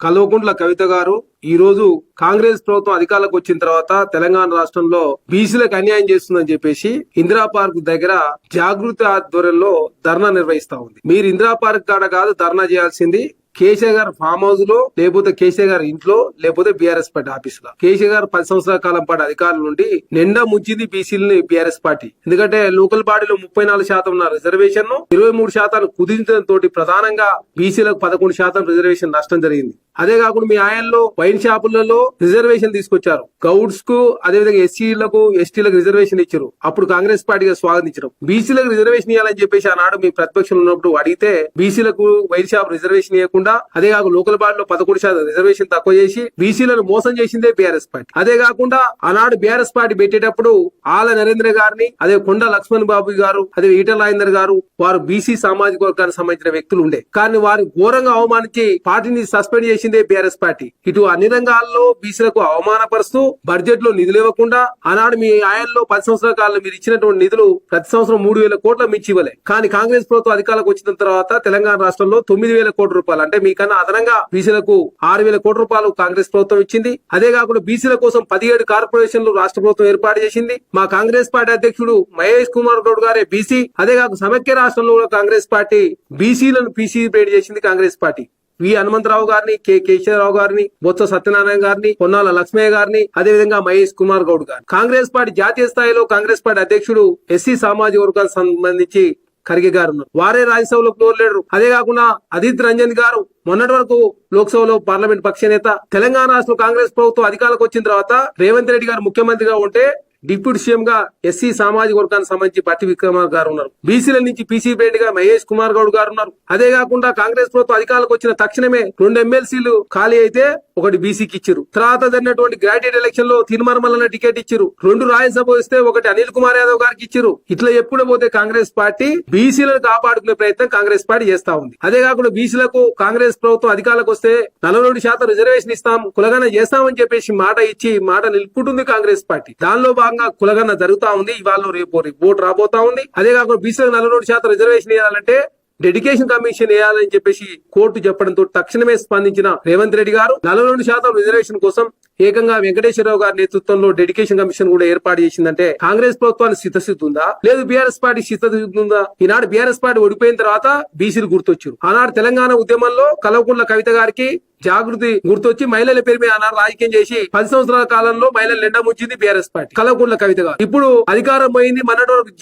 కల్వకుంట్ల కవిత గారు ఈ రోజు కాంగ్రెస్ ప్రభుత్వం అధికారులకు వచ్చిన తర్వాత తెలంగాణ రాష్ట్రంలో బీసీలకు అన్యాయం చేస్తుందని చెప్పేసి ఇందిరా పార్క్ దగ్గర జాగృతి ఆధ్వర్యంలో ధర్నా నిర్వహిస్తా ఉంది. మీరు ఇందిరా పార్క్ కాడ కాదు ధర్నా చేయాల్సింది కేసీఆర్ గారు ఫామ్ హౌస్లో లేకపోతే కేసీఆర్ గారి ఇంట్లో లేకపోతే బీఆర్ఎస్ పార్టీ ఆఫీస్లో కేసీఆర్ గారు పది సంవత్సరాల కాలం పాటు అధికారుల నుండి నిండా ముంచింది బీసీలని బీఆర్ఎస్ పార్టీ. ఎందుకంటే లోకల్ బాడీలో ముప్పై నాలుగు శాతం ఉన్న రిజర్వేషన్ ఇరవై మూడు శాతాన్ని కుదించడం తోటి ప్రధానంగా బీసీలకు పదకొండు శాతం రిజర్వేషన్ నష్టం జరిగింది. అదే కాకుండా మీ ఆయనలో వైన్ షాపులలో రిజర్వేషన్ తీసుకొచ్చారు. గౌడ్స్కు అదేవిధంగా ఎస్సీలకు ఎస్టీలకు రిజర్వేషన్ ఇచ్చారు. అప్పుడు కాంగ్రెస్ పార్టీగా స్వాగతించడం. బీసీలకు రిజర్వేషన్ ఇవ్వాలని చెప్పేసి ఆనాడు మీ ప్రతిపక్షంలో ఉన్నప్పుడు అడిగితే బీసీలకు వైన్ షాప్ రిజర్వేషన్ ఇవ్వకుండా అదే కాక లోకల్ బాడీలో పదకొండు శాతం రిజర్వేషన్ తక్కువ చేసి బీసీలను మోసం చేసిందే బీఆర్ఎస్ పార్టీ. అదే కాకుండా ఆనాడు బీఆర్ఎస్ పార్టీ పెట్టేటప్పుడు ఆల నరేంద్ర గారిని అదే కొండ లక్ష్మణ్ బాబు గారు అదే ఈటల రాజేందర్ గారు వారు బీసీ సామాజిక వర్గానికి సంబంధించిన వ్యక్తులు ఉండే. కానీ వారి ఘోరంగా అవమానించి పార్టీని సస్పెండ్ చేసి చేసిందే బీఆర్ఎస్ పార్టీ. ఇటు అన్ని రంగాల్లో బీసీలకు అవమానపరుస్తూ బడ్జెట్లో నిధులు ఇవ్వకుండా ఆనాడు మీ ఆయల్లో పది సంవత్సరాల కాలంలో మీరు ఇచ్చినటువంటి నిధులు ప్రతి సంవత్సరం మూడు వేల కోట్ల మించి ఇవ్వలే. కానీ కాంగ్రెస్ ప్రభుత్వం అధికారులకు వచ్చిన తర్వాత తెలంగాణ రాష్ట్రంలో తొమ్మిది వేల కోట్ల రూపాయలు. అంటే మీకన్నా అదనంగా బీసీలకు ఆరు వేల కోట్ల రూపాయలు కాంగ్రెస్ ప్రభుత్వం ఇచ్చింది. అదే కాకుండా బీసీల కోసం పదిహేడు కార్పొరేషన్లు రాష్ట్ర ప్రభుత్వం ఏర్పాటు చేసింది. మా కాంగ్రెస్ పార్టీ అధ్యక్షుడు మహేష్ కుమార్ గౌడ్ గారే బీసీ. అదే కాకుండా సమైక్య రాష్ట్రంలో కూడా కాంగ్రెస్ పార్టీ బీసీలను పీసీ పేరు చేసింది కాంగ్రెస్ పార్టీ. వి హనుమంతరావు గారిని కె కేశవరావు గారిని బొత్స సత్యనారాయణ గారిని పొన్నాల లక్ష్మయ్య గారిని అదేవిధంగా మహేష్ కుమార్ గౌడ్ గారు కాంగ్రెస్ పార్టీ జాతీయ స్థాయిలో కాంగ్రెస్ పార్టీ అధ్యక్షుడు ఎస్సీ సామాజిక వర్గానికి సంబంధించి ఖర్గే గారు ఉన్నారు. వారే రాజ్యసభలో ఫ్లోర్ లీడరు. అదే కాకుండా అదిత్ రంజన్ గారు మొన్నటి వరకు లోక్సభలో పార్లమెంట్ పక్ష నేత. తెలంగాణ రాష్ట్రంలో కాంగ్రెస్ ప్రభుత్వం అధికారంలోకి వచ్చిన తర్వాత రేవంత్ రెడ్డి గారు ముఖ్యమంత్రిగా ఉంటే డిప్యూటీ సీఎం గా ఎస్సీ సామాజిక వర్గానికి సంబంధించి బట్టి విక్రమార్ గారు ఉన్నారు. బీసీల నుంచి పీసీ గా మహేష్ కుమార్ గౌడ్ గారు ఉన్నారు. అదే కాకుండా కాంగ్రెస్ ప్రభుత్వం అధికారులకు వచ్చిన తక్షణమే రెండు ఎమ్మెల్సీలు ఖాళీ అయితే ఒకటి బీసీకి ఇచ్చారు. తర్వాత జరిగినటువంటి గ్రాడ్యుయేట్ ఎలక్షన్లో తిరుమల టికెట్ ఇచ్చారు. రెండు రాజ్యసభ వస్తే ఒకటి అనిల్ కుమార్ యాదవ్ గారికి ఇచ్చారు. ఇట్లా ఎప్పుడు పోతే కాంగ్రెస్ పార్టీ బీసీలను కాపాడుకునే ప్రయత్నం కాంగ్రెస్ పార్టీ చేస్తా ఉంది. అదే కాకుండా బీసీలకు కాంగ్రెస్ ప్రభుత్వం అధికారులకు వస్తే నలభై శాతం రిజర్వేషన్ ఇస్తాం కులగానే చేస్తామని చెప్పేసి మాట ఇచ్చి మాట నిలుపుకుంటుంది కాంగ్రెస్ పార్టీ. దానిలో భాగంగా కులగన్న జరుగుతా ఉంది. ఇవాళ రేపు రిపోర్ట్ రాబోతా ఉంది. అదే కాకుండా బీసీలకు నలభై శాతం రిజర్వేషన్ వేయాలంటే డెడికేషన్ కమిషన్ వేయాలని చెప్పేసి కోర్టు చెప్పడంతో తక్షణమే స్పందించిన రేవంత్ రెడ్డి గారు నలభై శాతం రిజర్వేషన్ కోసం ఏకంగా వెంకటేశ్వరరావు గారి నేతృత్వంలో డెడికేషన్ కమిషన్ కూడా ఏర్పాటు చేసిందంటే కాంగ్రెస్ ప్రభుత్వానికి చిత్తశుద్ధి ఉందా? లేదు బీఆర్ఎస్ పార్టీ చిత్తశుద్ధి ఉందా? ఈనాడు బీఆర్ఎస్ పార్టీ ఓడిపోయిన తర్వాత బీసీలు గుర్తొచ్చారు. ఆనాడు తెలంగాణ ఉద్యమంలో కలవకుంట్ల కవిత గారికి జాగృతి గుర్తొచ్చి మహిళల పేరు మీద అన్నారు రాజకీయం చేసి పది సంవత్సరాల కాలంలో మహిళలు నిండా ముంచింది బీఆర్ఎస్ పార్టీ. కలవకుంట్ల కవిత గారు. ఇప్పుడు అధికారం పోయింది మొన్నటి వరకు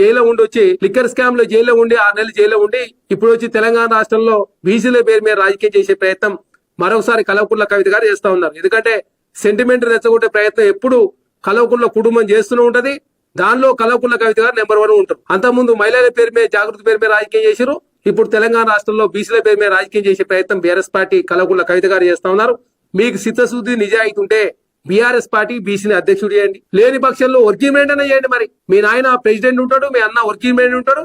జైల్లో ఉండి వచ్చి లిక్కర్ స్కామ్లో జైల్లో ఉండి ఆరు నెలలు జైల్లో ఉండి ఇప్పుడు వచ్చి తెలంగాణ రాష్ట్రంలో బీసీల పేరు మీద రాజకీయం చేసే ప్రయత్నం మరొకసారి కలవకుంట్ల కవిత గారు చేస్తా ఉన్నారు. ఎందుకంటే సెంటిమెంట్ రెచ్చగొట్టే ప్రయత్నం ఎప్పుడు కలవకుంట్ల కుటుంబం చేస్తూనే ఉంటది. దానిలో కలవకుంట్ల కవిత గారు నెంబర్ వన్ ఉంటారు. అంతకుముందు మహిళల పేరు మీద జాగృతి పేరు మీద రాజకీయం చేశారు ఇప్పుడు తెలంగాణ రాష్ట్రంలో బీసీల పేరు మీద రాజకీయం చేసే ప్రయత్నం బీఆర్ఎస్ పార్టీ కలవకుంట్ల కవిత గారు చేస్తా ఉన్నారు. మీకు చిత్తశుద్ధి నిజాయితీ ఉంటే బీఆర్ఎస్ పార్టీ బీసీని అధ్యక్షుడు చేయండి. లేని పక్షంలో వర్గీమెంట్ అనే చేయండి మరి. మీ నాయన ప్రెసిడెంట్ ఉంటాడు మీ అన్న వర్గీమెంట్ ఉంటాడు.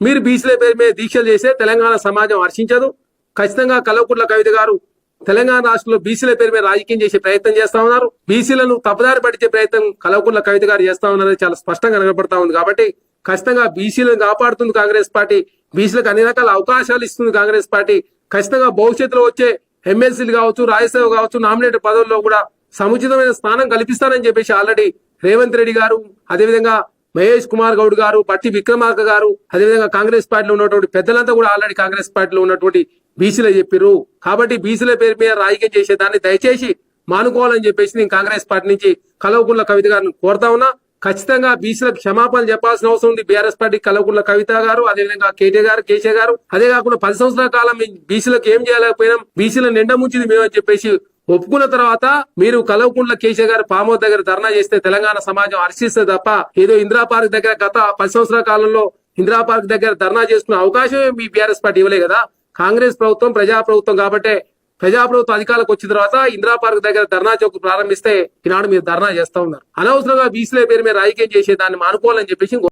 మీరు బీసీల పేరు మీద దీక్షలు చేస్తే తెలంగాణ సమాజం హర్షించదు. ఖచ్చితంగా కలవకుంట్ల కవిత గారు తెలంగాణ రాష్ట్రంలో బీసీల పేరు మీద రాజకీయం చేసే ప్రయత్నం చేస్తా ఉన్నారు. బీసీలను తప్పుదారి పడిచే ప్రయత్నం కలవకుంట్ల కవిత గారు చేస్తా ఉన్నారని చాలా స్పష్టంగా కనబడతా ఉంది కాబట్టి ఖచ్చితంగా బీసీలను కాపాడుతుంది కాంగ్రెస్ పార్టీ. బీసీలకు అన్ని రకాల అవకాశాలు ఇస్తుంది కాంగ్రెస్ పార్టీ. ఖచ్చితంగా భవిష్యత్తులో వచ్చే ఎమ్మెల్సీలు కావచ్చు రాజ్యసభ కావచ్చు నామినేట్ పదవుల్లో కూడా సముచితమైన స్థానం కల్పిస్తానని చెప్పేసి ఆల్రెడీ రేవంత్ రెడ్డి గారు అదేవిధంగా మహేష్ కుమార్ గౌడ్ గారు పట్టి విక్రమార్క గారు అదేవిధంగా కాంగ్రెస్ పార్టీలో ఉన్నటువంటి పెద్దలంతా కూడా ఆల్రెడీ కాంగ్రెస్ పార్టీలో ఉన్నటువంటి బీసీలే చెప్పారు కాబట్టి బీసీల పేరు మీద రాజకీయం చేసేదాన్ని దయచేసి మానుకోవాలని చెప్పేసి నేను కాంగ్రెస్ పార్టీ నుంచి కలవకుల్ల కవిత గారిని కోరుతా ఉన్నా. ఖచ్చితంగా బీసీలకు క్షమాపణ చెప్పాల్సిన అవసరం ఉంది. బీఆర్ఎస్ పార్టీ కలవకుల్ల కవిత గారు అదేవిధంగా కేటీఆర్ గారు కేసీఆర్ గారు. అదే కాకుండా పది సంవత్సరాల కాలం బీసీలకు ఏం చేయలేకపోయినాం. బీసీలను నిండా ముంచింది మేమని చెప్పేసి ఒప్పుకున్న తర్వాత మీరు కలవకుంట్ల కేసీఆర్ గారు పామో దగ్గర ధర్నా చేస్తే తెలంగాణ సమాజం హర్షిస్తే తప్ప ఏదో ఇందిరా పార్క్ దగ్గర గత పది సంవత్సరాల కాలంలో ఇందిరా పార్క్ దగ్గర ధర్నా చేసుకునే అవకాశమే మీ బీఆర్ఎస్ పార్టీ ఇవ్వలే కదా. కాంగ్రెస్ ప్రభుత్వం ప్రజా ప్రభుత్వం కాబట్టి ప్రజా ప్రభుత్వం అధికారులకు వచ్చిన తర్వాత ఇందిరా పార్క్ దగ్గర ధర్నా చౌక్ ప్రారంభిస్తే ఈనాడు మీరు ధర్నా చేస్తా ఉన్నారు. అనవసరంగా బీసీల పేరు మీద రాజకీయం చేసే దాన్ని మానుకోవాలని చెప్పేసి